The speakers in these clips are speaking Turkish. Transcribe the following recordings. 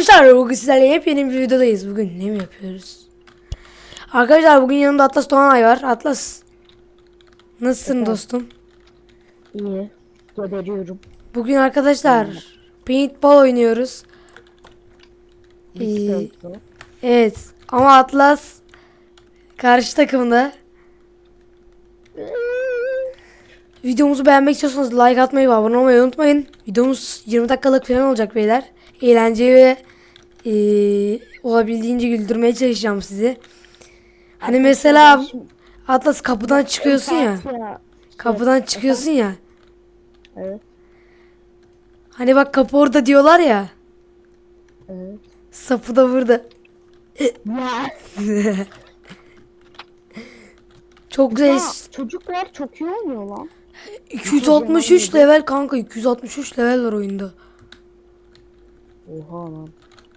Arkadaşlar bugün sizlerle yepyeni bir videodayız. Bugün ne mi yapıyoruz? Arkadaşlar bugün yanımda Atlas Doğanay var. Atlas. Nasılsın Efendim? dostum? İyi. Geberiyorum. Bugün arkadaşlar paintball oynuyoruz. Sıkıntı. Evet ama Atlas karşı takımda. Videomuzu beğenmek istiyorsanız like atmayı ve abone olmayı unutmayın. Videomuz 20 dakikalık falan olacak beyler. Eğlenceli ve eee, olabildiğince güldürmeye çalışacağım sizi. Hani mesela Atlas kapıdan çıkıyorsun ya. Kapıdan çıkıyorsun ya. Evet. Hani bak kapı orada diyorlar ya. Evet. Sapı da burada. Çok güzel. Ya, çocuklar çok iyi oynuyor lan. 263 level kanka 263 level var oyunda. Oha lan.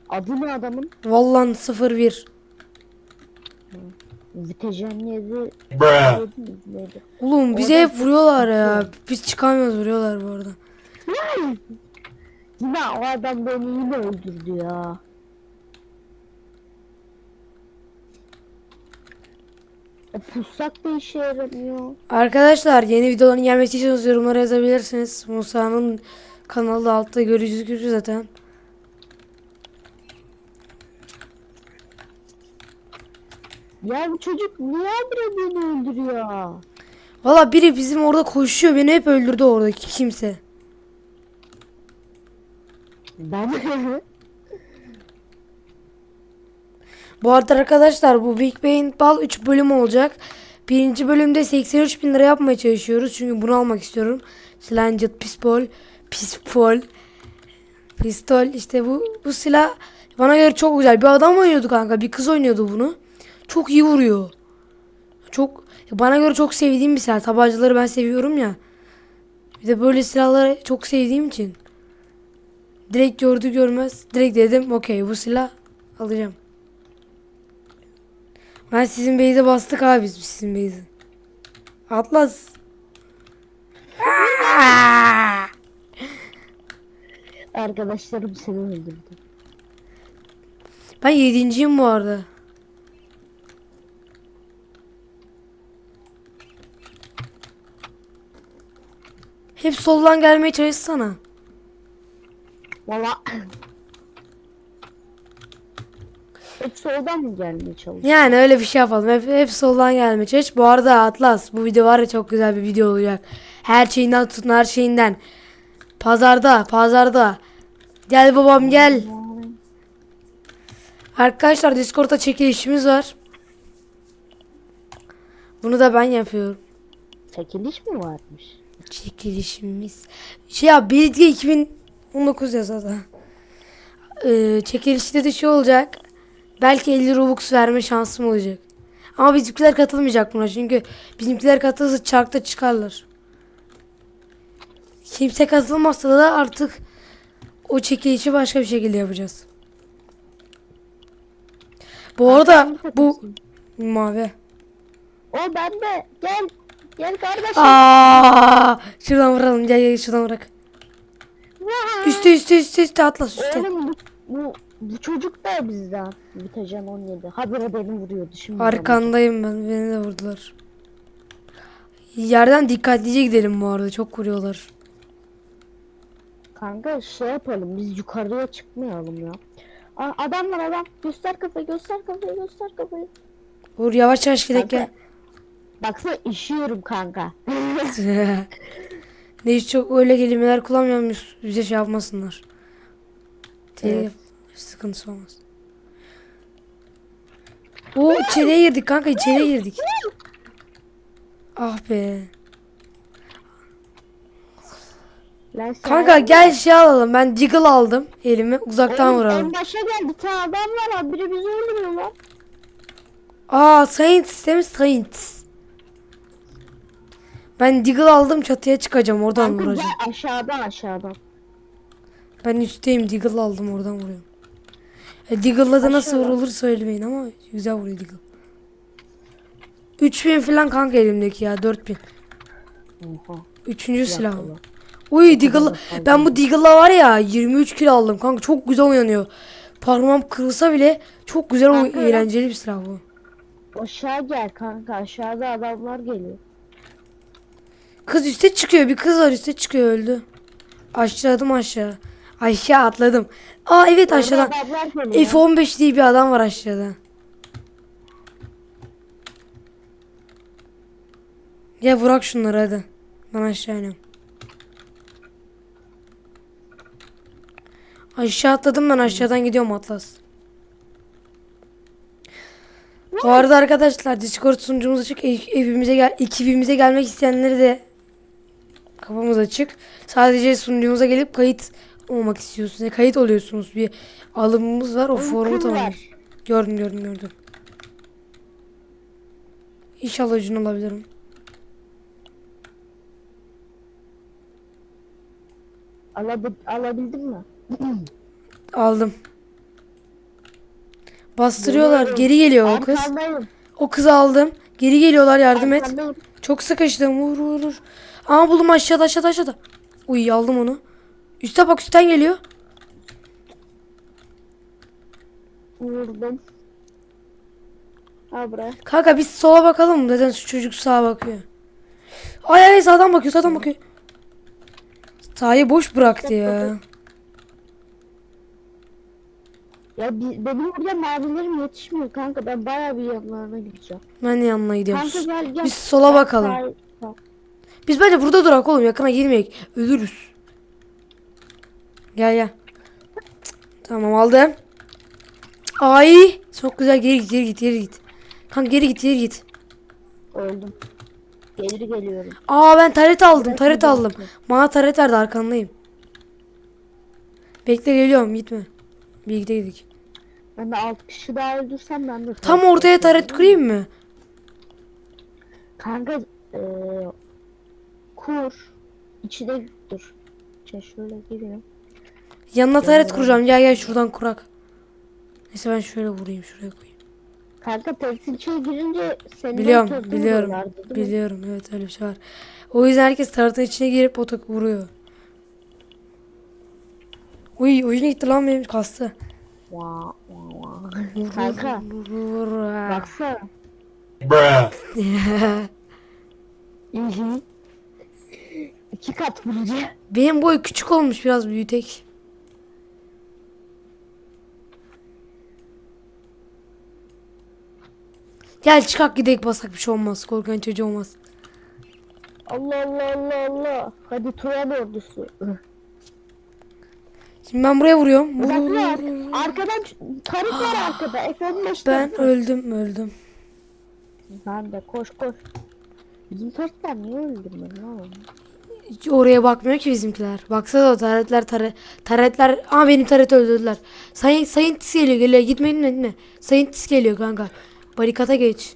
Adı ne adamın? Vallahi 01. Vitejen yedi. Bruh. Neydi? Oğlum bize Orada hep vuruyorlar ya. Biz çıkamıyoruz vuruyorlar bu arada. Yine o adam beni yine öldürdü ya. E, pussak da işe yaramıyor. Arkadaşlar yeni videoların gelmesi istiyorsanız yorumlara yazabilirsiniz. Musa'nın kanalı da altta gözükür zaten. Ya bu çocuk niye beni öldürüyor? Valla biri bizim orada koşuyor. Beni hep öldürdü oradaki kimse. Ben Bu arada arkadaşlar bu Big Bang Ball 3 bölüm olacak. Birinci bölümde 83 bin lira yapmaya çalışıyoruz. Çünkü bunu almak istiyorum. Slanget Pistol. Pistol. Pistol işte bu bu silah bana göre çok güzel. Bir adam oynuyordu kanka. Bir kız oynuyordu bunu. Çok iyi vuruyor. Çok bana göre çok sevdiğim bir silah. Tabancaları ben seviyorum ya. Bir de böyle silahları çok sevdiğim için. Direkt gördü görmez. Direkt dedim okey bu silah alacağım. Ben sizin base'e bastık abi biz sizin base'e. Atlas. Arkadaşlarım seni öldürdü. Ben yedinciyim bu arada. Hep soldan gelmeye çalışsana. Valla hep soldan mı gelmeye çalışıyor? Yani öyle bir şey yapalım. Hep, hep soldan gelmeye çalış. Bu arada Atlas bu video var ya çok güzel bir video olacak. Her şeyinden tutun her şeyinden. Pazarda pazarda. Gel babam gel. Arkadaşlar Discord'da çekilişimiz var. Bunu da ben yapıyorum. Çekiliş mi varmış? Çekilişimiz. Şey ya Belediye 2019 yazada. Ee, çekilişte de şey olacak. Belki 50 Robux verme şansım olacak. Ama bizimkiler katılmayacak buna çünkü bizimkiler katılırsa çarkta çıkarlar. Kimse katılmazsa da artık o çekilişi başka bir şekilde yapacağız. Bu arada bu mavi. O bende. Gel. Gel kardeşim. Aa, şuradan vuralım. Gel gel şuradan bırak. Üstte üstte üstte üstte atlas üstte. Oğlum bu, bu, bu çocuk da bizden. Vitejen 17. Habire beni vuruyordu şimdi. Arkandayım ben. Beni de vurdular. Yerden dikkatlice gidelim bu arada. Çok vuruyorlar. Kanka şey yapalım biz yukarıya çıkmayalım ya. Aa, adam var adam. Göster kafayı göster kafayı göster kafayı. Vur yavaş yavaş gidelim gel. Baksana işiyorum kanka. ne hiç çok öyle kelimeler kullanmıyorum. Bize şey yapmasınlar. Telif Evet. sıkıntısı olmaz. O içeriye girdik kanka içeriye girdik. Ah be. Lan Kanka gel şey alalım. Ben Deagle aldım elime. Uzaktan Oğlum, vuralım. En başa gel bir tane adam var abi. Biri bizi öldürüyor lan. Aa Saints değil mi? Ben Deagle aldım çatıya çıkacağım oradan Kanka vuracağım. gel aşağıdan aşağıdan. Ben üstteyim Deagle aldım oradan vuruyorum. E, Deagle'la da nasıl vurulur söylemeyin ama güzel vuruyor Deagle. 3000 falan kanka elimdeki ya 4000. Oha. Üçüncü. Allah. Uy Deagle ben bu Deagle'la var ya 23 kill aldım kanka çok güzel oynanıyor. parmağım kırılsa bile çok güzel Kanka eğlenceli bir silah bu. Aşağı gel kanka aşağıda adamlar geliyor. Kız üste çıkıyor. Bir kız var üste çıkıyor öldü. Aşağıdım aşağı. Aşağı atladım. Aa evet aşağıdan. adamlar geliyor. F15 diye bir adam var aşağıda. Ya bırak şunları hadi. Ben aşağı iniyorum. Aşağı atladım ben aşağıdan gidiyorum Atlas. Bu arada arkadaşlar Discord sunucumuz açık. E- Evimize gel ekibimize gelmek isteyenleri de kafamız açık. Sadece sunucumuza gelip kayıt olmak istiyorsunuz. Yani kayıt oluyorsunuz. Bir alımımız var. O formu tamam. Gördüm gördüm gördüm. İnşallah ucunu alabilirim. Alabi- alabildin mi? Aldım. Bastırıyorlar. Geliyorum. Geri geliyor o kız. Arkandayım. O kızı aldım. Geri geliyorlar yardım et. arkandayım. Çok sıkıştım. Vur vur vur. Ama buldum aşağıda aşağıda aşağıda. Uy aldım onu. Üste bak üstten geliyor. Vurdum. Al buraya. Kanka biz sola bakalım. Neden şu çocuk sağa bakıyor? Ay ay sağdan bakıyor sağdan bakıyor. Sağı boş bıraktı ya. Ya bi- benim burada mavilerim yetişmiyor kanka. Ben bayağı bir yanlarına gideceğim. Ben yanına gidiyorum. Kanka gel gel. Biz sola bakalım. sağ- sağ- Biz bence burada durak oğlum yakına girmeyek. Ölürüz. Gel gel. Tamam aldım. Ay çok güzel geri git geri git geri git. Kanka geri git geri git. Öldüm. Geri geliyorum. Aa ben taret aldım taret aldım. Bana taret verdi arkandayım. Bekle geliyorum gitme. Birlikte gidik. Ben de 6 kişi daha öldürsem ben de Tam ortaya taret kurayım mı? Kanka eee kur. İçine dur. Şey şöyle gireyim. Yanına taret kuracağım gel gel şuradan kurak. Neyse ben şöyle vurayım şuraya koyayım. Kanka tekstil içine girince senin Biliyorum biliyorum biliyorum evet öyle bir şey var. O yüzden herkes taretın içine girip otak vuruyor. Uy oyun gitti lan benim kastı. Vaa, vaa. Kanka vur. baksana. Bruh. Hı hı. İki kat vurucu. benim boy küçük olmuş biraz büyütek. Gel çıkak gidelim basak bir şey olmaz. Korkan çocuğu olmaz. Allah Allah Allah Allah. Hadi Turan ordusu. Şimdi ben buraya vuruyorum. Vur, vur, var. vur, vur. Arkadan tarif var arkada. F15 Ben tarif. öldüm öldüm. Ben de koş koş. Bizim tarifler niye öldürmedi lan? Hiç oraya bakmıyor ki bizimkiler. Baksana o taretler tare, taretler. Aa benim taret öldürdüler. Sayın Scientist geliyor geliyor gitmeyin gitme. Scientist geliyor kanka. Barikata geç.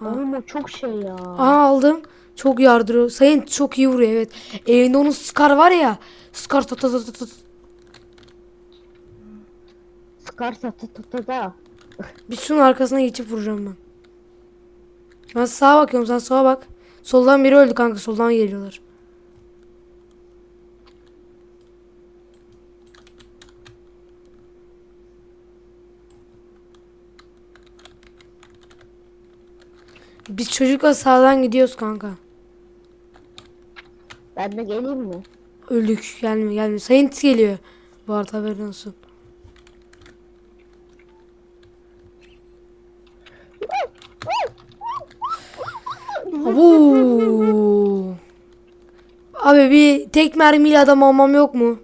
Oğlum o çok şey ya. Aa aldım. Çok yardırıyor. Sayın çok iyi vuruyor evet. Elinde onun Scar var ya. Scar ta ta ta ta. Sıkar ta ta ta. Bir şunun arkasına geçip vuracağım ben. Ben sağa bakıyorum sen sola bak. Soldan biri öldü kanka soldan geliyorlar. Biz çocukla sağdan gidiyoruz kanka. Ben de geleyim mi? Öldük gelme gelme. Saint geliyor. Bu arada haberin olsun. Abu. Abi bir tek mermiyle adam almam yok mu?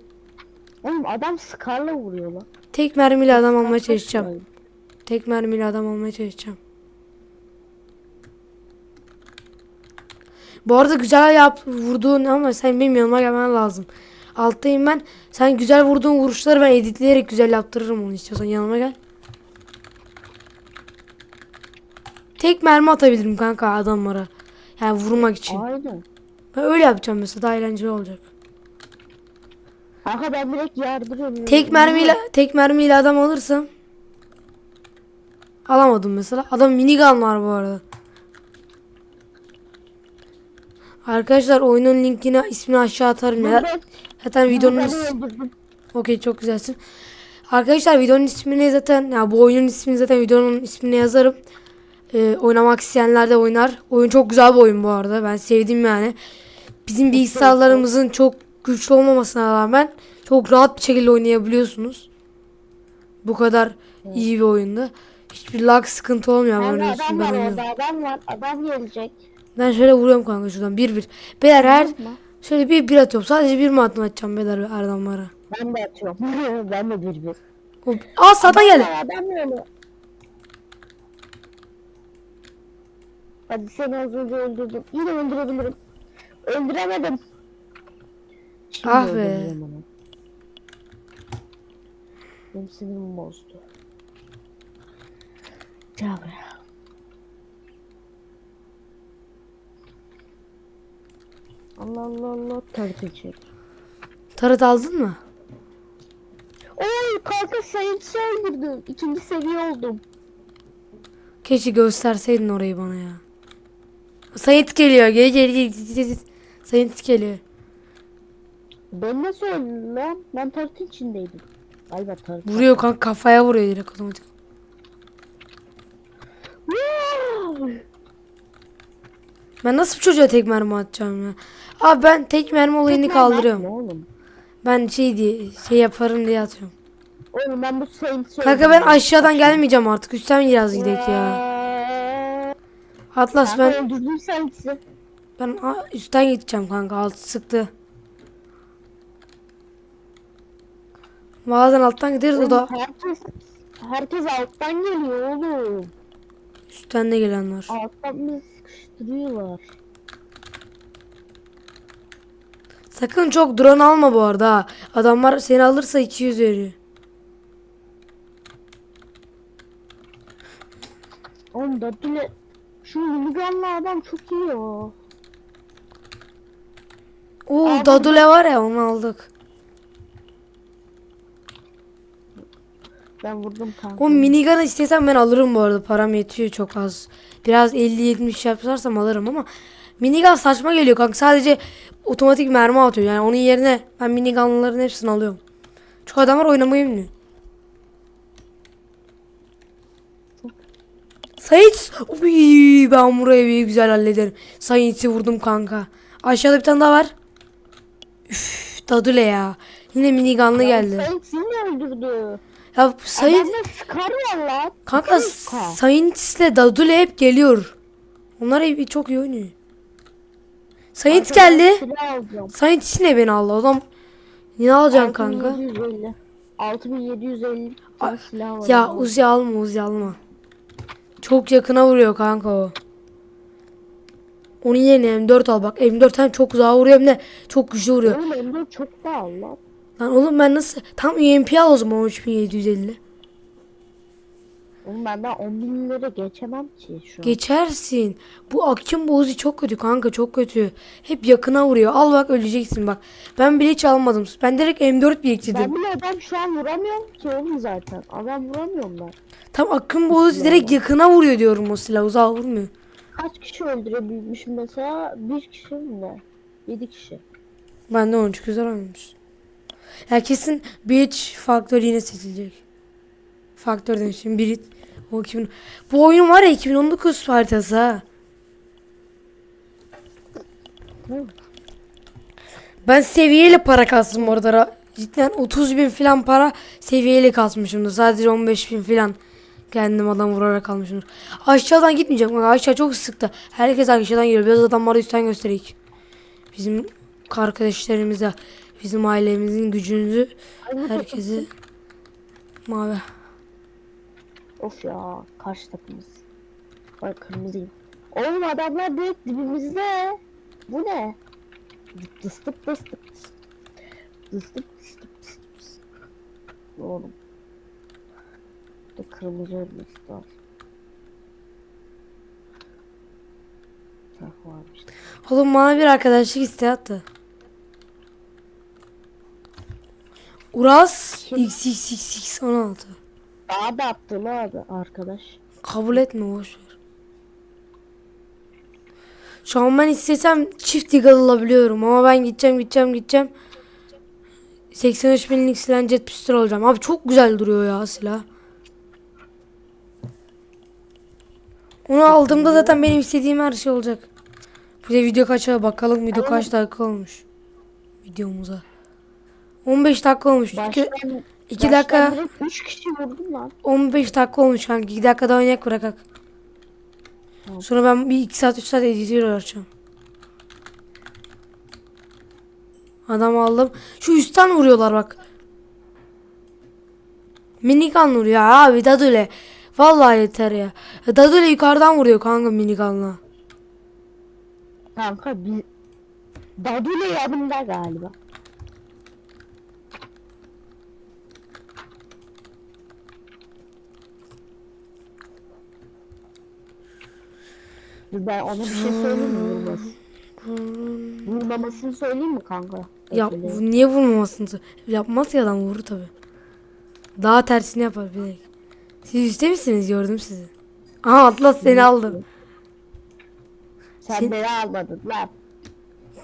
Oğlum adam Scar'la vuruyor lan. Tek mermiyle adam almaya çalışacağım. Tek mermiyle adam almaya çalışacağım. Bu arada güzel yap vurduğun ama sen benim yanıma gelmen lazım. Alttayım ben. Sen güzel vurduğun vuruşları ben editleyerek güzel yaptırırım onu istiyorsan yanıma gel. Tek mermi atabilirim kanka adamlara. Yani vurmak için. Aynen. Ben öyle yapacağım mesela daha eğlenceli olacak. Kanka ben direkt yardırıyorum. Tek mermiyle tek mermiyle adam alırsam alamadım mesela. Adam minigun var bu arada. Arkadaşlar oyunun linkini ismini aşağı atarım ya. Zaten videonun. Okey çok güzelsin. Arkadaşlar videonun ismini zaten ya bu oyunun ismini zaten videonun ismini yazarım. Ee, oynamak isteyenler de oynar. Oyun çok güzel bir oyun bu arada. Ben sevdim yani. Bizim bilgisayarlarımızın çok güçlü olmamasına rağmen çok rahat bir şekilde oynayabiliyorsunuz. Bu kadar iyi bir oyunda. Hiçbir lag sıkıntı olmuyor. Adam ben var orada adam var. Adam gelecek. Ben şöyle vuruyorum kanka şuradan bir bir. Beyler her şöyle bir bir atıyorum. Sadece bir mi atma atacağım beyler adamlara. Ben de atıyorum. ben de bir bir. Hop. Aa sağdan geldi. Adam böyle. Hadi seni az önce öldürdüm. Yine öldürebilirim. Öldüremedim. Şimdi Ah be. Benim sinirimi bozdu. Gel Allah Allah Allah tartı çek. Tarat aldın mı? Oy kanka sayıncı öldürdüm. İkinci seviye oldum. Keşke gösterseydin orayı bana ya. Sayit geliyor. Gel gel gel. gel. Sayit geliyor. Ben nasıl öldüm lan? Ben tartın içindeydim. Galiba tartı. Vuruyor kanka kafaya vuruyor direkt otomatik. Ben nasıl bir çocuğa tek mermi atacağım ya? Abi ben tek mermi olayını yapma kaldırıyorum. Oğlum. Ben şey diye şey yaparım diye atıyorum. Oğlum ben bu sayıncı Kanka ben aşağıdan gelmeyeceğim artık. Üstten biraz gidelim ya. Atlas Ben ben öldürdüm üstten gideceğim kanka. Altı sıktı. Bazen alttan gideriz o da Herkes, herkes alttan geliyor oğlum. üstten de gelen var. Alttan bizi sıkıştırıyorlar. Sakın çok drone alma bu arada. ha. Adamlar seni alırsa 200 veriyor. Oğlum da bile şu minigunlu adam çok iyi ya. Oo Dadule var ya onu aldık. Ben vurdum kanka. O minigun istesem ben alırım bu arada. Param yetiyor çok az. Biraz 50-70 yaparsam alırım ama minigun saçma geliyor kanka. Sadece otomatik mermi atıyor. Yani onun yerine ben minigunların hepsini alıyorum. Çünkü adamlar oynamayı bilmiyor. Sayit! Uy, ben burayı bir güzel hallederim. Sayit'i vurdum kanka. Aşağıda bir tane daha var. Üf, Dadule ya. Yine minigunlu geldi. Sayın seni öldürdü. Ya Sayit... Adamlar sıkar valla. Kanka. Saints'le Dadule hep geliyor. Onlar hep çok iyi oynuyor. Arkadan geldi. Saints yine beni aldı. Adam ne alacaksın kanka? 6750. 6750 tane silah var. Ya. Uzi alma Uzi alma. Çok yakına vuruyor kanka o. Onun yerine M4 al bak. M4 hem çok uzağa vuruyor hem de çok güçlü vuruyor. Oğlum Emre çok pahalı lan. Lan oğlum ben nasıl? Tam UMP al o zaman 3750. Oğlum ben daha 10 bin lira geçemem ki şu an. Geçersin. Bu Akçın Boğazı çok kötü kanka çok kötü. Hep yakına vuruyor. Al bak öleceksin bak. Ben bile hiç almadım. Ben direkt M4 biriktirdim. ben bile adam şu an vuramıyorum ki oğlum zaten. Adam vuramıyorum ben. Tam Akın Boğazı direkt yakına vuruyor diyorum o silah. Uzağa vurmuyor. Kaç kişi öldürebilmişim mesela? Bir kişi mi? 7 kişi. Ben de 13 güzel oynamış. Ya kesin Beach Faktör yine seçilecek. Faktör demişim. Biri o 2000. Bu oyun var ya 2019 haritası ha. Ben seviyeyle para kastım orada. Ra- Cidden 30 bin falan para seviyeyle kasmışımdır. Sadece 15 bin falan kendim adam vurarak almışımdır. Aşağıdan gitmeyeceğim. Aşağı çok sıktı. Herkes aşağıdan geliyor. Biraz adamları üstten göstereyim. Bizim arkadaşlarımıza, bizim ailemizin gücünüzü herkesi mavi. Of ya karşı takımız. Ay kırmızıyım. Oğlum adamlar direkt dibimizde. Bu ne? Dıstık dıstık dıstık. Dıstık dıstık dıstık. Oğlum. Bu da kırmızı varmış. Oğlum bana bir arkadaşlık isteği attı. Uras XXXX 16. Daha da attı abi arkadaş. Kabul etme boş ver. Şu an ben istesem çift eagle alabiliyorum ama ben gideceğim gideceğim gideceğim. 83 binlik silah jet pistol alacağım. Abi çok güzel duruyor ya silah. Onu aldığımda zaten benim istediğim her şey olacak. Bir de video kaça bakalım video kaç dakika olmuş. Videomuza. 15 dakika olmuş. 2, Baştan, 2 dakika 3 kişi vurdum lan. 15 15 dakika olmuş kanka. 2 dakikada oynayak bırakak. Tamam. Sonra ben bir 2 saat 3 saat editör uğraşacağım. Adam aldım. Şu üstten vuruyorlar bak. Minigun vuruyor abi Dadule. Vallahi yeter ya. Dadule yukarıdan vuruyor kanka minigunla. Kanka bir Dadule yanımda galiba. Dur Ben ona bir şey söyleyeyim mi? Vurmamasını söyleyeyim mi kanka? Ya bu niye vurmamasını Yapmaz ya adam vurur tabi. Daha tersini yapar bir dakika. Siz üstte misiniz gördüm sizi. Aha Atlas seni aldım. Sen Sen- beni almadın lan.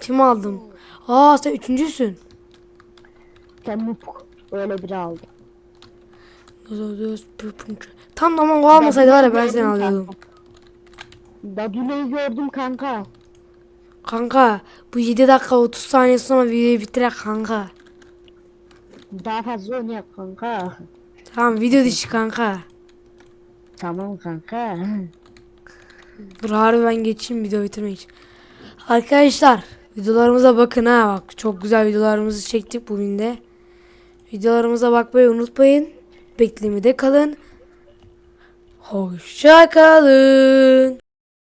Kim aldım? Aa sen üçüncüsün. Temuk. Öyle biri aldı. Tam ama o almasaydı var ya ben seni alıyordum. Dadule'yi gördüm kanka. Kanka bu 7 dakika 30 saniye sonra videoyu bitirek kanka. Daha fazla oynayak kanka. Tamam video dışı kanka. Tamam kanka. Dur harbi ben geçeyim video bitirmek için. Arkadaşlar videolarımıza bakın ha bak çok güzel videolarımızı çektik bugün de. Videolarımıza bakmayı unutmayın. Beklemede kalın. Hoşça kalın.